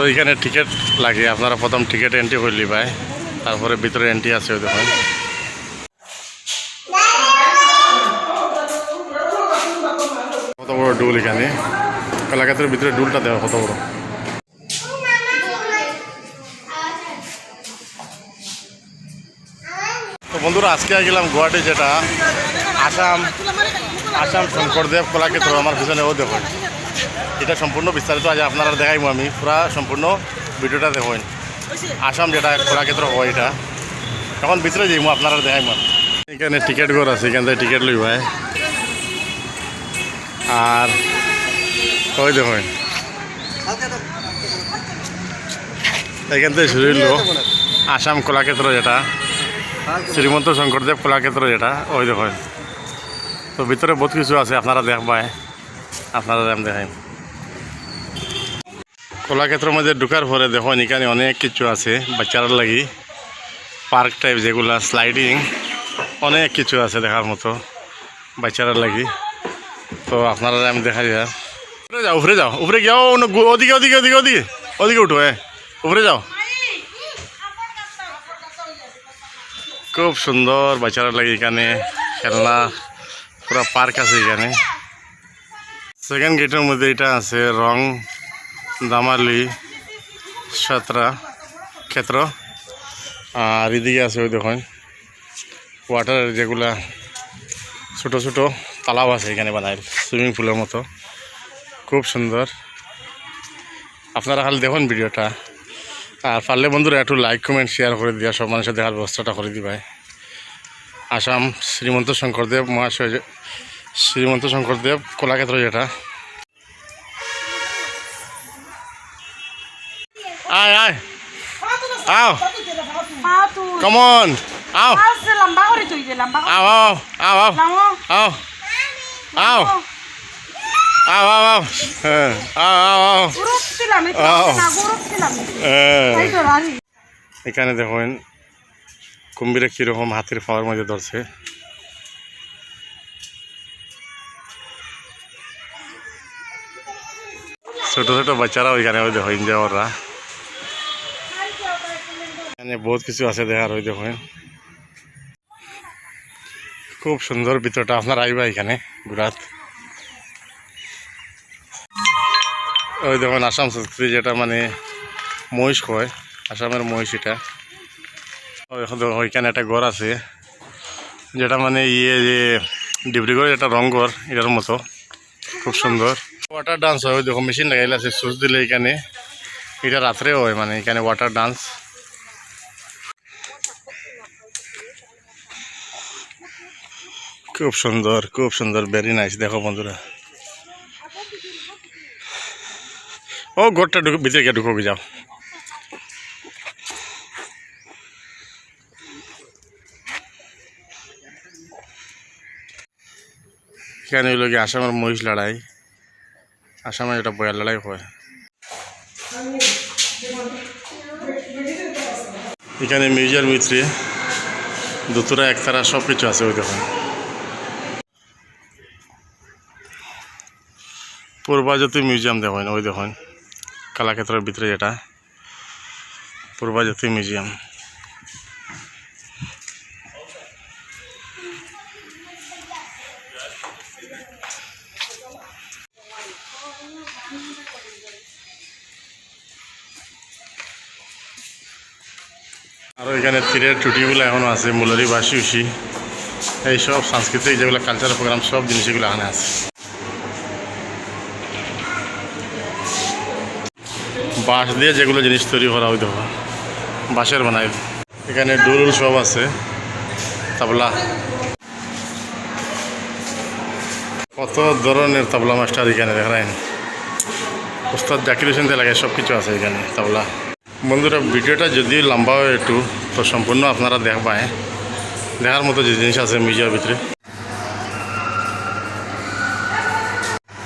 তো এখানে টিকিট লাগে। আপনারা প্রথম টিকিট এন্ট্রি করলি ভাই। তারপরে ভিতরে এন্ট্রি আছে ওই দেখুন। কত বড় ডুল এখানে? কলাকাতের ভিতরে ডুলটা দেওয়া কত বড়? তো বন্ধুরা, আজকে গেলাম গুয়াহাটি যেটা। আসাম আসাম শঙ্করদেব কলাক্ষেত্র, আমার পিছনে ও দেখুন। এটা সম্পূর্ণ বিস্তারিত আজ আপনারা দেখাইবো আমি। পুরা সম্পূর্ণ ভিডিওটা দেখুন। আসাম যেটা কলাক্ষেত্র হয় এটা। এখন ভিতরে যাইবো আপনারা দেখাইবো এখানে টিকিট ঘর আছে, এখান থেকে টিকিট লই ভাই আর ওই দেখুন। এখান থেকে শুরু হইল আসাম কলাক্ষেত্র যেটা। শ্রীমন্ত শঙ্করদেব কলাক্ষেত্র যেটা, ওই দেখুন। তো ভিতরে বহুত কিছু আছে, আপনারা দেখবাই আপনারা আমি দেখাই কলাক্ষেত্রের মধ্যে ঢুকার পরে দেখুন এখানে অনেক কিছু আছে বাচ্চারা লাগি। পার্ক টাইপ যেগুলা স্লাইডিং অনেক কিছু আছে দেখার মতো বাচ্চারা লাগি। তো আপনারা আমি দেখা যায় উপরে যাও উপরে যাও উপরে যাও না ওদিকে ওদিকে ওদিকে ওদিকে ওদিকে উঠো হ্যাঁ উপরে যাও। খুব সুন্দর বাচ্চারা লাগে এখানে, খেলনা, পুরো পার্ক আছে এখানে। সেকেন্ড গেটের মধ্যে এটা আছে রং দামালি সাতরা ক্ষেত্র। আর এদিকে আছে ওই দেখুন ওয়াটার যেগুলা ছোট ছোট তালাব আছে এখানে বানাই সুইমিং পুলের মতো। খুব সুন্দর। আপনারা খালি দেখুন ভিডিওটা। আর পারলে বন্ধুরা একটু লাইক কমেন্ট শেয়ার করে দিয়া সব মানুষের দেখার ব্যবস্থাটা করে দিবাই আসাম শ্রীমন্ত শঙ্করদেব মহাশয় শ্রীমন্ত শঙ্করদেব কলাক্ষেত্র যেটা আয় আয়। আও. কমন আও. আও আও আও আও Lango. আও। আও। আও আও আও। হ্যাঁ। আও আও আও. হ্যাঁ. এখানে দেখুন কুম্ভীরে কীরকম হাতির পাওয়ার মধ্যে ধরছে। ছোট ছোট বাচ্চারা ওইখানে ওই দেখো ইন্ডিয়াওয়াররা এখানে বহুত কিছু আছে দেখার ওই দেখুন। খুব সুন্দর ভিতরটা, আপনার আইবা এখানে, ঘুরাত। ওই দেখুন, আসাম সংস্কৃতি যেটা মানে মহিষ কয়, আসামের মহিষ এটা। ওইখানে একটা ঘর আছে, যেটা মানে ইয়ে যে ডিব্রুগড় এটা রংঘর এটার মতো। খুব সুন্দর। ওয়াটার ডান্স হয় দেখো মেশিন লাগাইলে আছে সুইচ দিলে এখানে। এটা রাত্রে হয় মানে এখানে ওয়াটার ডান্স খুব সুন্দর খুব সুন্দর ভেরি নাইস দেখো বন্ধুরা। ও, ঘরটা ঢুকে ভিতরে গিয়ে ঢুকো, যাও। এখানে হইল গিয়ে আসামের মহিষ লড়াই। আসামে এটা বয়ার লড়াই হয়। এখানে মিউজিয়ার মিত্রে দুতুরা একতারা সব কিছু আছে ওই দেখুন। পূর্বাজ্যোতি মিউজিয়াম দেখুন, ওই দেখুন, কলাক্ষেত্রের ভিতরে যেটা। পূর্বাজ্যোতি মিউজিয়াম। আর এখানে তীরের টুটিগুলো এখনও আছে মুলারি বাসি উসি এইসব সাংস্কৃতিক যেগুলো কালচারাল প্রোগ্রাম সব জিনিস এগুলো এখানে আছে। বাঁশ দিয়ে যেগুলো জিনিস তৈরি করা ওই দেখো বাঁশের বানাই। এখানে ডুল সব আছে। তাবলা। কত ধরনের তাবলা মাস্টার এখানে, দেখেন। ওস্তাদ জাকির হোসেন দিয়ে লাগে সব কিছু আছে এখানে, তাবলা। বন্ধুরা, ভিডিওটা যদি লম্বা হয় একটু, তো সম্পূর্ণ আপনারা দেখবায় দেখার মতো যে জিনিস আছে মিউজিয়ার ভিতরে।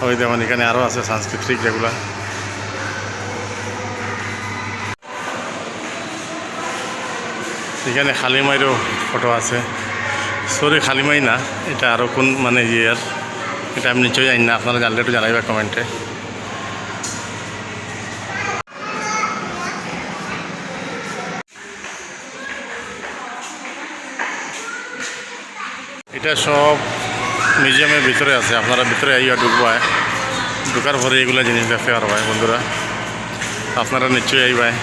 ওই দেখুন, এখানে আরও আছে সাংস্কৃতিক যেগুলা। এখানে খালিমাইরও ফটো আছে। সরি, খালিমাই না, এটা আরও কোন মানে ইয়ের, এটা আমি নিশ্চয়ই জানি না, আপনারা জানলে একটু জানাইবা কমেন্টে। এটা সব মিউজিয়ামের ভিতরে আছে, আপনারা ভিতরে আইয়া ঢুকবায়। ঢুকার পরে এগুলো জিনিস দেখতে পারবায়, বন্ধুরা। আপনারা নিশ্চয়ই আইবায়।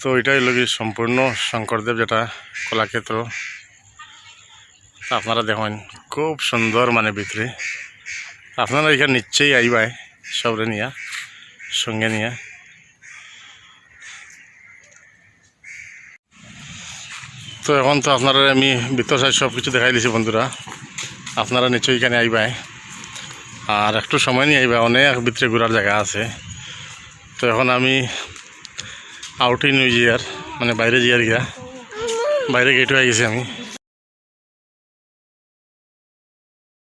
তো এটাই কি সম্পূর্ণ শঙ্করদেব যেটা কলাক্ষেত্র। আপনারা দেখেন, খুব সুন্দর মানে ভিতরে। আপনারা এখানে নিশ্চয়ই আইবাই, সবরে নিয়া, সঙ্গে নিয়ে। তো এখন তো আপনারা আমি ভিতর সাইড সব কিছু দেখাই দিছি বন্ধুরা। আপনারা নিশ্চয়ই এখানে আইবাই। আর একটু সময় নিয়ে আইবা, অনেক ভিতরে ঘুরার জায়গা আছে। তো এখন আমি আউট ইন ইয়ার মানে বাইরে যাইয়ার গিয়া, বাইরে গেট হয়ে গেছি আমি।